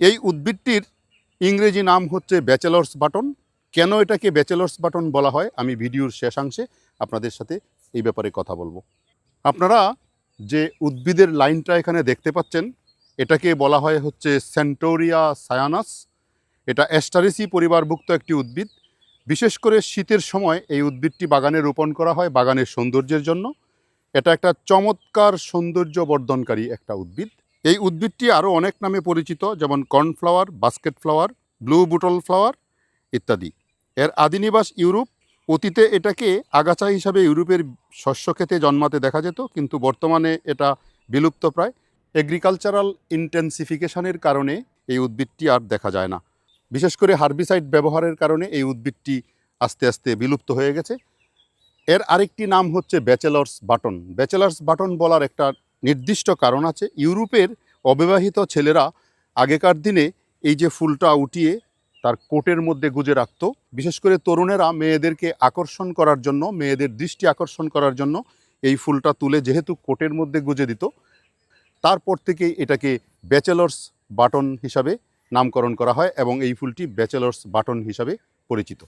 এই উদ্ভিদটির ইংরেজি নাম হচ্ছে ব্যাচেলর্স বাটন। কেন এটাকে ব্যাচেলর্স বাটন বলা হয়? আমি ভিডিওর শেষাংশে আপনাদের সাথে এই ব্যাপারে কথা বলব। আপনারা যে উদ্ভিদের লাইনটা এখানে দেখতে পাচ্ছেন, এটাকে বলা হয় হচ্ছে সেন্টোরিয়া সায়ানাস এটা অ্যাস্টারেসি পরিবারভুক্ত একটি উদ্ভিদ। বিশেষ করে শীতের সময় এই উদ্ভিদটি বাগানে রোপণ করা হয়, বাগানের সৌন্দর্যের জন্য। এটা একটা চমৎকার সৌন্দর্য বর্ধনকারী একটা উদ্ভিদ। এই উদ্ভিদটি আরও অনেক নামে পরিচিত, যেমন cornflower basket flower blue bottle flower ইত্যাদি। এর আদিনিবাস ইউরোপ, অতীতে এটাকে আগাছা হিসাবে ইউরোপের শস্য খেতে জন্মাতে দেখা যেত, কিন্তু বর্তমানে এটা বিলুপ্ত প্রায়। এগ্রিকালচারাল ইন্টেন্সিফিকেশনের কারণে এই উদ্ভিদটি আর দেখা যায় না। বিশেষ করে হার্বিসাইড ব্যবহারের কারণে এই উদ্ভিদটি আস্তে আস্তে বিলুপ্ত হয়ে গেছে। এর আরেকটি নাম হচ্ছে ব্যাচেলার্স বাটন। ব্যাচেলার্স বাটন বলার একটা নির্দিষ্ট কারণ আছে। ইউরোপের অবিবাহিত ছেলেরা আগেকার দিনে এই যে ফুলটা উঠিয়ে তার কোটের মধ্যে গুজে রাখত। বিশেষ করে তরুণেরা মেয়েদেরকে আকর্ষণ করার জন্য, মেয়েদের দৃষ্টি আকর্ষণ করার জন্য এই ফুলটা তুলে যেহেতু কোটের মধ্যে গুজে দিত, তারপর থেকেই এটাকে ব্যাচেলার্স বাটন হিসাবে নামকরণ করা হয় এবং এই ফুলটি ব্যাচেলার্স বাটন হিসাবে পরিচিত।